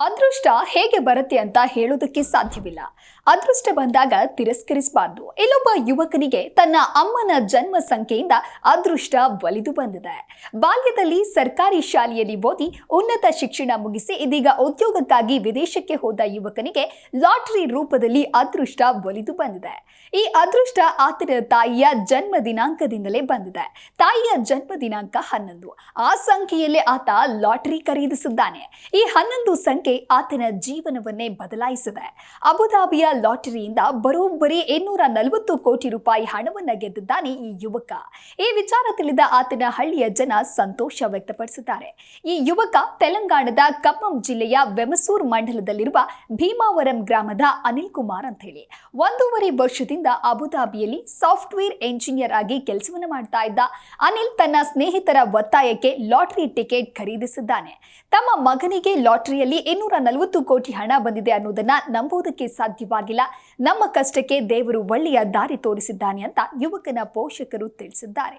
A ಅದೃಷ್ಟ ಹೇಗೆ ಬರುತ್ತೆ ಅಂತ ಹೇಳೋದಕ್ಕೆ ಸಾಧ್ಯವಿಲ್ಲ. ಅದೃಷ್ಟ ಬಂದಾಗ ತಿರಸ್ಕರಿಸಬಾರ್ದು. ಇಲ್ಲೊಬ್ಬ ಯುವಕನಿಗೆ ತನ್ನ ಅಮ್ಮನ ಜನ್ಮ ಸಂಖ್ಯೆಯಿಂದ ಅದೃಷ್ಟ ಒಲಿದು ಬಂದಿದೆ. ಬಾಲ್ಯದಲ್ಲಿ ಸರ್ಕಾರಿ ಶಾಲೆಯಲ್ಲಿ ಓದಿ ಉನ್ನತ ಶಿಕ್ಷಣ ಮುಗಿಸಿ ಇದೀಗ ಉದ್ಯೋಗಕ್ಕಾಗಿ ವಿದೇಶಕ್ಕೆ ಹೋದ ಯುವಕನಿಗೆ ಲಾಟರಿ ರೂಪದಲ್ಲಿ ಅದೃಷ್ಟ ಒಲಿದು ಬಂದಿದೆ. ಈ ಅದೃಷ್ಟ ಆತನ ತಾಯಿಯ ಜನ್ಮ ದಿನಾಂಕದಿಂದಲೇ ಬಂದಿದೆ. ತಾಯಿಯ ಜನ್ಮ ದಿನಾಂಕ ಹನ್ನೊಂದು. ಆ ಸಂಖ್ಯೆಯಲ್ಲೇ ಆತ ಲಾಟರಿ ಖರೀದಿಸಿದ್ದಾನೆ. ಈ ಹನ್ನೊಂದು ಸಂಖ್ಯೆ ಆತನ ಜೀವನವನ್ನೇ ಬದಲಾಯಿಸಿದೆ. ಅಬುದಾಬಿಯ ಲಾಟರಿಯಿಂದ ಬರೋಬ್ಬರಿ ಇನ್ನೂರ ನಲವತ್ತು ಕೋಟಿ ರೂಪಾಯಿ ಹಣವನ್ನು ಗೆದ್ದಿದ್ದಾನೆ ಈ ಯುವಕ. ಈ ವಿಚಾರ ತಿಳಿದ ಆತನ ಹಳ್ಳಿಯ ಜನ ಸಂತೋಷ ವ್ಯಕ್ತಪಡಿಸಿದ್ದಾರೆ. ಈ ಯುವಕ ತೆಲಂಗಾಣದ ಕಮ್ಮಂ ಜಿಲ್ಲೆಯ ವೆಮಸೂರ್ ಮಂಡಲದಲ್ಲಿರುವ ಭೀಮಾವರಂ ಗ್ರಾಮದ ಅನಿಲ್ ಕುಮಾರ್ ಅಂತ ಹೇಳಿ. ಒಂದೂವರೆ ವರ್ಷದಿಂದ ಅಬುದಾಬಿಯಲ್ಲಿ ಸಾಫ್ಟ್ವೇರ್ ಎಂಜಿನಿಯರ್ ಆಗಿ ಕೆಲಸವನ್ನು ಮಾಡ್ತಾ ಇದ್ದ ಅನಿಲ್ ತನ್ನ ಸ್ನೇಹಿತರ ಒತ್ತಾಯಕ್ಕೆ ಲಾಟರಿ ಟಿಕೆಟ್ ಖರೀದಿಸಿದ್ದಾನೆ. ತಮ್ಮ ಮಗನಿಗೆ ಲಾಟರಿಯಲ್ಲಿ ಇನ್ನೂರ ನಲವತ್ತು ಕೋಟಿ ಹಣ ಬಂದಿದೆ ಅನ್ನೋದನ್ನ ನಂಬುವುದಕ್ಕೆ ಸಾಧ್ಯವಾಗಿಲ್ಲ. ನಮ್ಮ ಕಷ್ಟಕ್ಕೆ ದೇವರು ಒಳ್ಳೆಯ ದಾರಿ ತೋರಿಸಿದ್ದಾನೆ ಅಂತ ಯುವಕನ ಪೋಷಕರು ತಿಳಿಸಿದ್ದಾರೆ.